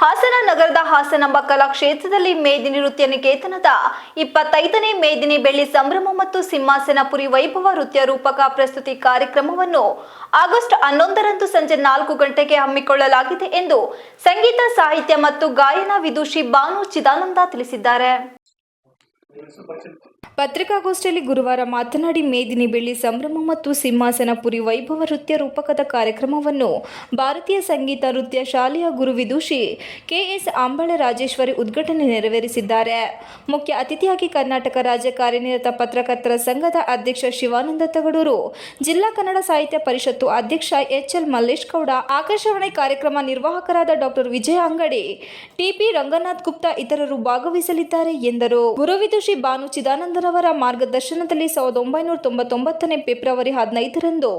ಹಾಸನ ನಗರದ ಹಾಸನಾಂಬ ಕಲಾಕ್ಷೇತ್ರದಲ್ಲಿ ಮೇದಿನಿ ನೃತ್ಯ ನಿಕೇತನದ ಇಪ್ಪತ್ತೈದನೇ ಮೇದಿನಿ ಬೆಳ್ಳಿ ಸಂಭ್ರಮ ಮತ್ತು ಸಿಂಹಾಸನಪುರಿ ವೈಭವ ನೃತ್ಯ ರೂಪಕ ಪ್ರಸ್ತುತಿ ಕಾರ್ಯಕ್ರಮವನ್ನು ಆಗಸ್ಟ್ ಹನ್ನೊಂದರಂದು ಸಂಜೆ ನಾಲ್ಕು ಗಂಟೆಗೆ ಹಮ್ಮಿಕೊಳ್ಳಲಾಗಿದೆ ಎಂದು ಸಂಗೀತ, ಸಾಹಿತ್ಯ ಮತ್ತು ಗಾಯನ ವಿದುಷಿ ಬಾನು ಚಿದಾನಂದ ತಿಳಿಸಿದ್ದಾರೆ. ಪತ್ರಿಕಾಗೋಷ್ಠಿಯಲ್ಲಿ ಗುರುವಾರ ಮಾತನಾಡಿ ಮೇದಿನಿ ಬೆಳ್ಳಿ ಸಂಭ್ರಮ ಮತ್ತು ಸಿಂಹಾಸನಪುರಿ ವೈಭವ ನೃತ್ಯ ರೂಪಕದ ಕಾರ್ಯಕ್ರಮವನ್ನು ಭಾರತೀಯ ಸಂಗೀತ ನೃತ್ಯ ಶಾಲೆಯ ಗುರು ವಿದುಷಿ ಕೆಎಸ್ ಆಂಬಳ ರಾಜೇಶ್ವರಿ ಉದ್ಘಾಟನೆ ನೆರವೇರಿಸಿದ್ದಾರೆ. ಮುಖ್ಯ ಅತಿಥಿಯಾಗಿ ಕರ್ನಾಟಕ ರಾಜ್ಯ ಕಾರ್ಯನಿರತ ಪತ್ರಕರ್ತರ ಸಂಘದ ಅಧ್ಯಕ್ಷ ಶಿವಾನಂದ ತಗಡೂರು, ಜಿಲ್ಲಾ ಕನ್ನಡ ಸಾಹಿತ್ಯ ಪರಿಷತ್ತು ಅಧ್ಯಕ್ಷ ಎಚ್ ಎಲ್ ಮಲ್ಲೇಶ್ ಗೌಡ ಆಕಾಶವಾಣಿ ಕಾರ್ಯಕ್ರಮ ನಿರ್ವಾಹಕರಾದ ಡಾಕ್ಟರ್ ವಿಜಯ ಅಂಗಡಿ ಟಿಪಿ ರಂಗನಾಥ್ ಗುಪ್ತಾ ಇತರರು ಭಾಗವಹಿಸಲಿದ್ದಾರೆ ಎಂದರು. ಗುರುವಿದುಷಿ ಬಾನು ಚಿದಾನಂದರವರ ಮಾರ್ಗದರ್ಶನದಲ್ಲಿ ಸಾವಿರದ ಒಂಬೈನೂರ ತೊಂಬತ್ತೊಂಬತ್ತನೇ ಫೆಬ್ರವರಿ ಹದಿನೈದರಂದು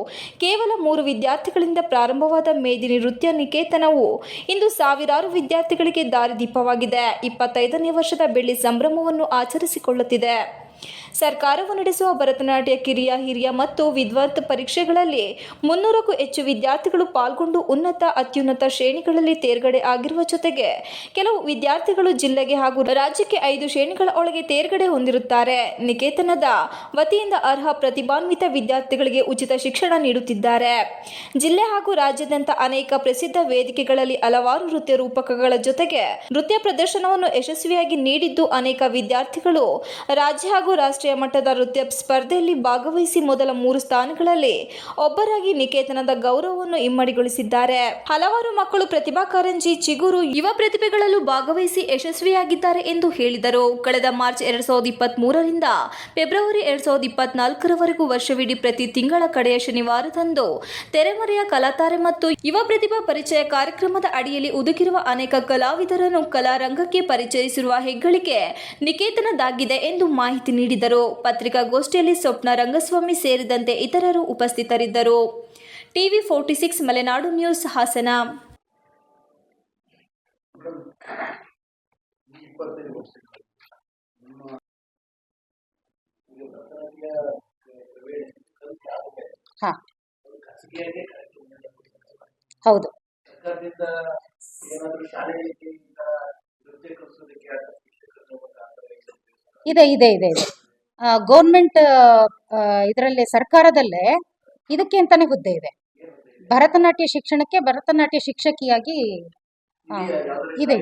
ಕೇವಲ ಮೂರು ವಿದ್ಯಾರ್ಥಿಗಳಿಂದ ಪ್ರಾರಂಭವಾದ ಮೇದಿನಿ ನೃತ್ಯ ನಿಕೇತನವು ಇಂದು ಸಾವಿರಾರು ವಿದ್ಯಾರ್ಥಿಗಳಿಗೆ ದಾರಿದೀಪವಾಗಿದೆ. ಇಪ್ಪತ್ತೈದನೇ ವರ್ಷದ ಬೆಳ್ಳಿ ಸಂಭ್ರಮವನ್ನು ಆಚರಿಸಿಕೊಳ್ಳುತ್ತಿದೆ. ಸರ್ಕಾರವು ನಡೆಸುವ ಭರತನಾಟ್ಯ ಕಿರಿಯ, ಹಿರಿಯ ಮತ್ತು ವಿದ್ವತ್ ಪರೀಕ್ಷೆಗಳಲ್ಲಿ ಮುನ್ನೂರಕ್ಕೂ ಹೆಚ್ಚು ವಿದ್ಯಾರ್ಥಿಗಳು ಪಾಲ್ಗೊಂಡು ಉನ್ನತ, ಅತ್ಯುನ್ನತ ಶ್ರೇಣಿಗಳಲ್ಲಿ ತೇರ್ಗಡೆ ಆಗಿರುವ ಜೊತೆಗೆ ಕೆಲವು ವಿದ್ಯಾರ್ಥಿಗಳು ಜಿಲ್ಲೆಗೆ ಹಾಗೂ ರಾಜ್ಯಕ್ಕೆ ಐದು ಶ್ರೇಣಿಗಳ ಒಳಗೆ ತೇರ್ಗಡೆ ಹೊಂದಿರುತ್ತಾರೆ. ನಿಕೇತನದ ವತಿಯಿಂದ ಅರ್ಹ ಪ್ರತಿಭಾನ್ವಿತ ವಿದ್ಯಾರ್ಥಿಗಳಿಗೆ ಉಚಿತ ಶಿಕ್ಷಣ ನೀಡುತ್ತಿದ್ದಾರೆ. ಜಿಲ್ಲೆ ಹಾಗೂ ರಾಜ್ಯದಂತ ಅನೇಕ ಪ್ರಸಿದ್ಧ ವೇದಿಕೆಗಳಲ್ಲಿ ಹಲವಾರು ನೃತ್ಯ ರೂಪಕಗಳ ಜೊತೆಗೆ ನೃತ್ಯ ಪ್ರದರ್ಶನವನ್ನು ಯಶಸ್ವಿಯಾಗಿ ನೀಡಿದ್ದು ಅನೇಕ ವಿದ್ಯಾರ್ಥಿಗಳು ರಾಜ್ಯ ಹಾಗೂ ರಾಷ್ಟ್ರೀಯ ಮಟ್ಟದ ನೃತ್ಯ ಸ್ಪರ್ಧೆಯಲ್ಲಿ ಭಾಗವಹಿಸಿ ಮೊದಲ ಮೂರು ಸ್ಥಾನಗಳಲ್ಲಿ ಒಬ್ಬರಾಗಿ ನಿಕೇತನದ ಗೌರವವನ್ನು ಇಮ್ಮಡಿಗೊಳಿಸಿದ್ದಾರೆ. ಹಲವಾರು ಮಕ್ಕಳು ಪ್ರತಿಭಾ ಕಾರಂಜಿ, ಚಿಗುರು ಯುವ ಪ್ರತಿಭೆಗಳಲ್ಲೂ ಭಾಗವಹಿಸಿ ಯಶಸ್ವಿಯಾಗಿದ್ದಾರೆ ಎಂದು ಹೇಳಿದರು. ಕಳೆದ ಮಾರ್ಚ್ ಎರಡ್ ಸಾವಿರದ ಇಪ್ಪತ್ತ್ ಮೂರರಿಂದ ಫೆಬ್ರವರಿ ಎರಡ್ ಸಾವಿರದ ಇಪ್ಪತ್ನಾಲ್ಕರವರೆಗೂ ವರ್ಷವಿಡೀ ಪ್ರತಿ ತಿಂಗಳ ಕಡೆಯ ಶನಿವಾರದಂದು ತೆರೆಮರೆಯ ಕಲಾತಾರೆ ಮತ್ತು ಯುವ ಪ್ರತಿಭಾ ಪರಿಚಯ ಕಾರ್ಯಕ್ರಮದ ಅಡಿಯಲ್ಲಿ ಉದುಕಿರುವ ಅನೇಕ ಕಲಾವಿದರನ್ನು ಕಲಾರಂಗಕ್ಕೆ ಪರಿಚಯಿಸಿರುವ ಹೆಗ್ಗಳಿಕೆ ನಿಕೇತನದಾಗಿದೆ ಎಂದು ಮಾಹಿತಿ ನೀಡಿದರು. ಪತ್ರಿಕಾಗೋಷ್ಠಿಯಲ್ಲಿ ಸ್ವಪ್ನ ರಂಗಸ್ವಾಮಿ ಸೇರಿದಂತೆ ಇತರರು ಉಪಸ್ಥಿತರಿದ್ದರು. TV forty six Malenadu news Hassan. ಈ ಇದೆ ಇದೆ ಇದೆ ಇದೆ. ಗೌರ್ಮೆಂಟ್ ಇದರಲ್ಲಿ, ಸರ್ಕಾರದಲ್ಲೇ ಇದಕ್ಕೆ ಅಂತಾನೆ ಹುದ್ದೆ ಇದೆ. ಭರತನಾಟ್ಯ ಶಿಕ್ಷಣಕ್ಕೆ ಭರತನಾಟ್ಯ ಶಿಕ್ಷಕಿಯಾಗಿ ಇದೆ.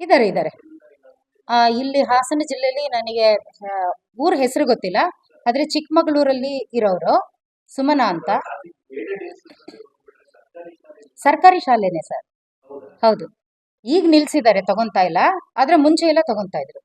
ಇದ್ದಾರೆ ಇದ್ದಾರೆ ಇಲ್ಲಿ ಹಾಸನ ಜಿಲ್ಲೆಯಲ್ಲಿ ನನಗೆ ಊರ ಹೆಸರು ಗೊತ್ತಿಲ್ಲ. ಆದರೆ ಚಿಕ್ಕಮಗಳೂರಲ್ಲಿ ಇರೋರು ಸುಮನಾ ಅಂತ. ಸರ್ಕಾರಿ ಶಾಲೆನೇ ಸರ್. ಹೌದು. ಈಗ ನಿಲ್ಸಿದ್ದಾರೆ, ತಗೊಂತಾ ಇಲ್ಲ. ಆದ್ರೆ ಮುಂಚೆ ಎಲ್ಲ ತಗೊಂತಾ ಇದ್ರು.